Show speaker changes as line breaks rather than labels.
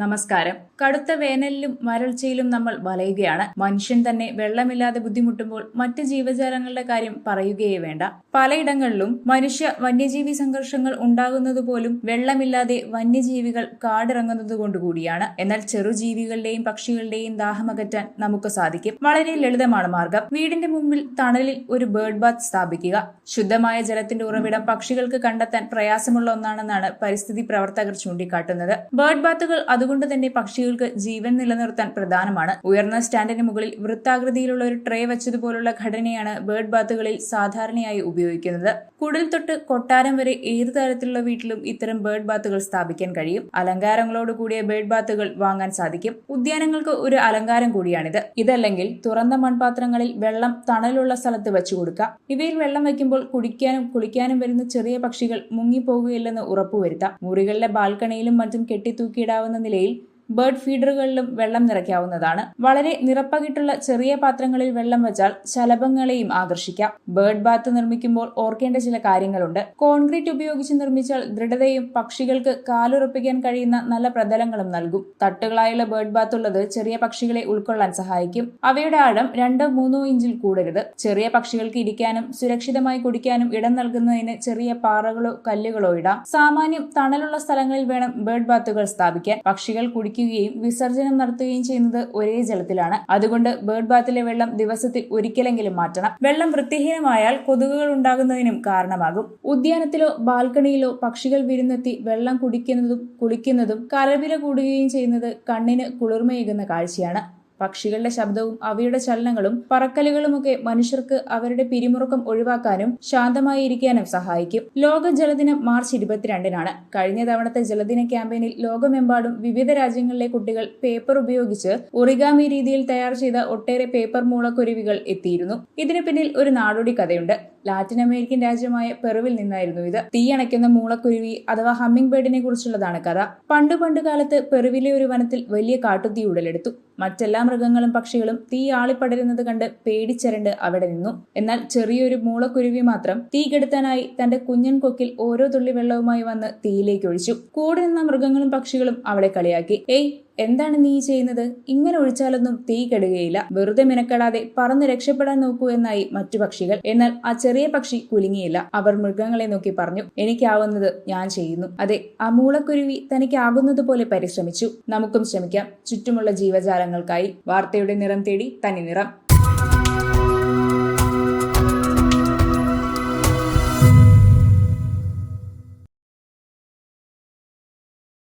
നമസ്കാരം. കടുത്ത വേനലിലും വരൾച്ചയിലും നമ്മൾ വലയുകയാണ്. മനുഷ്യൻ തന്നെ വെള്ളമില്ലാതെ ബുദ്ധിമുട്ടുമ്പോൾ മറ്റ് ജീവജാലങ്ങളുടെ കാര്യം പറയുകയേ വേണ്ട. പലയിടങ്ങളിലും മനുഷ്യ വന്യജീവി സംഘർഷങ്ങൾ ഉണ്ടാകുന്നത് പോലും വെള്ളമില്ലാതെ വന്യജീവികൾ കാടിറങ്ങുന്നത് കൊണ്ടുകൂടിയാണ് എന്നാൽ ചെറുജീവികളുടെയും പക്ഷികളുടെയും ദാഹമകറ്റാൻ നമുക്ക് സാധിക്കും. വളരെ ലളിതമാണ് മാർഗം. വീടിന്റെ മുമ്പിൽ തണലിൽ ഒരു ബേർഡ് ബാത്ത് സ്ഥാപിക്കുക. ശുദ്ധമായ ജലത്തിന്റെ ഉറവിടം പക്ഷികൾക്ക് കണ്ടെത്താൻ പ്രയാസമുള്ള ഒന്നാണെന്നാണ് പരിസ്ഥിതി പ്രവർത്തകർ ചൂണ്ടിക്കാട്ടുന്നത്. ബേർഡ് ബാത്തുകൾ അതുകൊണ്ട് തന്നെ പക്ഷികൾക്ക് ജീവൻ നിലനിർത്താൻ പ്രധാനമാണ്. ഉയർന്ന സ്റ്റാൻഡിന് മുകളിൽ വൃത്താകൃതിയിലുള്ള ഒരു ട്രേ വെച്ചതുപോലുള്ള ഘടനയാണ് ബേർഡ് ബാത്തുകളിൽ സാധാരണയായി ഉപയോഗിക്കുന്നത്. കുടിൽ തൊട്ട് കൊട്ടാരം വരെ ഏത് തരത്തിലുള്ള വീട്ടിലും ഇത്തരം ബേർഡ് ബാത്തുകൾ സ്ഥാപിക്കാൻ കഴിയും. അലങ്കാരങ്ങളോട് കൂടിയ ബേർഡ് ബാത്തുകൾ വാങ്ങാൻ സാധിക്കും. ഉദ്യാനങ്ങൾക്ക് ഒരു അലങ്കാരം കൂടിയാണിത്. ഇതല്ലെങ്കിൽ തുറന്ന മൺപാത്രങ്ങളിൽ വെള്ളം തണലുള്ള സ്ഥലത്ത് വെച്ചു കൊടുക്കാം. ഇവയിൽ വെള്ളം വയ്ക്കുമ്പോൾ കുടിക്കാനും കുളിക്കാനും വരുന്ന ചെറിയ പക്ഷികൾ മുങ്ങിപ്പോകുകയില്ലെന്ന് ഉറപ്പുവരുത്താം. മുറികളിലെ ബാൽക്കണിയിലും മറ്റും കെട്ടിത്തൂക്കിയിടാവുന്ന നിലയിൽ Dale ബേർഡ് ഫീഡറുകളിലും വെള്ളം നിറയ്ക്കാവുന്നതാണ്. വളരെ നിറപ്പകിട്ടുള്ള ചെറിയ പാത്രങ്ങളിൽ വെള്ളം വെച്ചാൽ ശലഭങ്ങളെയും ആകർഷിക്കാം. ബേർഡ് ബാത്ത് നിർമ്മിക്കുമ്പോൾ ഓർക്കേണ്ട ചില കാര്യങ്ങളുണ്ട്. കോൺക്രീറ്റ് ഉപയോഗിച്ച് നിർമ്മിച്ചാൽ ദൃഢതയും പക്ഷികൾക്ക് കാലുറപ്പിക്കാൻ കഴിയുന്ന നല്ല പ്രതലങ്ങളും നൽകും. തട്ടുകളായുള്ള ബേർഡ് ബാത്ത് ഉള്ളത് ചെറിയ പക്ഷികളെ ഉൾക്കൊള്ളാൻ സഹായിക്കും. അവയുടെ ആഴം രണ്ടോ മൂന്നോ ഇഞ്ചിൽ കൂടരുത്. ചെറിയ പക്ഷികൾക്ക് ഇരിക്കാനും സുരക്ഷിതമായി കുടിക്കാനും ഇടം നൽകുന്നതിന് ചെറിയ പാറകളോ കല്ലുകളോ ഇടാം. സാമാന്യം തണലുള്ള സ്ഥലങ്ങളിൽ വേണം ബേർഡ് ബാത്തുകൾ സ്ഥാപിക്കാൻ. പക്ഷികൾ കുടിക്കുകയും വിസർജനം നടത്തുകയും ചെയ്യുന്നത് ഒരേ ജലത്തിലാണ്. അതുകൊണ്ട് ബേർഡ് ബാത്തിലെ വെള്ളം ദിവസത്തിൽ ഒരിക്കലെങ്കിലും മാറ്റണം. വെള്ളം വൃത്തിഹീനമായാൽ കൊതുകുകൾ ഉണ്ടാകുന്നതിനും കാരണമാകും. ഉദ്യാനത്തിലോ ബാൽക്കണിയിലോ പക്ഷികൾ വിരുന്നെത്തി വെള്ളം കുടിക്കുന്നതും കുളിക്കുന്നതും കലവില കൂടുകയും ചെയ്യുന്നത് കണ്ണിന് കുളിർമയേകുന്ന കാഴ്ചയാണ്. പക്ഷികളുടെ ശബ്ദവും അവയുടെ ചലനങ്ങളും പറക്കലുകളുമൊക്കെ മനുഷ്യർക്ക് അവരുടെ പിരിമുറുക്കം ഒഴിവാക്കാനും ശാന്തമായി ഇരിക്കാനും സഹായിക്കും. ലോക ജലദിനം മാർച്ച് ഇരുപത്തിരണ്ടിനാണ്. കഴിഞ്ഞ തവണത്തെ ജലദിന ക്യാമ്പയിനിൽ ലോകമെമ്പാടും വിവിധ രാജ്യങ്ങളിലെ കുട്ടികൾ പേപ്പർ ഉപയോഗിച്ച് ഒറിഗാമി രീതിയിൽ തയ്യാർ ചെയ്ത ഒട്ടേറെ പേപ്പർ മൂളക്കുരുവികൾ എത്തിയിരുന്നു. ഇതിന് പിന്നിൽ ഒരു നാടോടി കഥയുണ്ട്. ലാറ്റിൻ അമേരിക്കൻ രാജ്യമായ പെറുവിൽ നിന്നായിരുന്നു ഇത്. തീയണയ്ക്കുന്ന മൂളക്കുരുവി അഥവാ ഹമ്മിംഗ് ബേർഡിനെ കുറിച്ചുള്ളതാണ് കഥ. പണ്ട് പണ്ട് കാലത്ത് പെറുവിലെ ഒരു വനത്തിൽ വലിയ കാട്ടുതീ ഉടലെടുത്തു. മറ്റെല്ലാ മൃഗങ്ങളും പക്ഷികളും തീ ആളിപ്പടരുന്നത് കണ്ട് പേടിച്ചരണ്ട് അവിടെ നിന്നു. എന്നാൽ ചെറിയൊരു മൂളക്കുരുവി മാത്രം തീ കെടുത്താനായി തന്റെ കുഞ്ഞൻ കൊക്കിൽ ഓരോ തുള്ളി വെള്ളവുമായി വന്ന് തീയിലേക്ക് ഒഴിച്ചു. കൂടെ നിന്ന മൃഗങ്ങളും പക്ഷികളും അവളെ കളിയാക്കി. ഏയ് എന്താണ് നീ ചെയ്യുന്നത്? ഇങ്ങനെ ഒഴിച്ചാലൊന്നും തീ കെടുകയില്ല. വെറുതെ മിനക്കെടാതെ പറന്ന് രക്ഷപ്പെടാൻ നോക്കൂ എന്നായി മറ്റു പക്ഷികൾ. എന്നാൽ ആ ചെറിയ പക്ഷി കുലുങ്ങിയില്ല. അവർ മൃഗങ്ങളെ നോക്കി പറഞ്ഞു എനിക്കാവുന്നത് ഞാൻ ചെയ്യുന്നു. അതെ ആ മൂളക്കുരുവി തനിക്കാകുന്നത് പോലെ പരിശ്രമിച്ചു. നമുക്കും ശ്രമിക്കാം. ചുറ്റുമുള്ള ജീവജാലങ്ങൾക്കായി വാർത്തയുടെ നിറം തേടി തനി നിറം.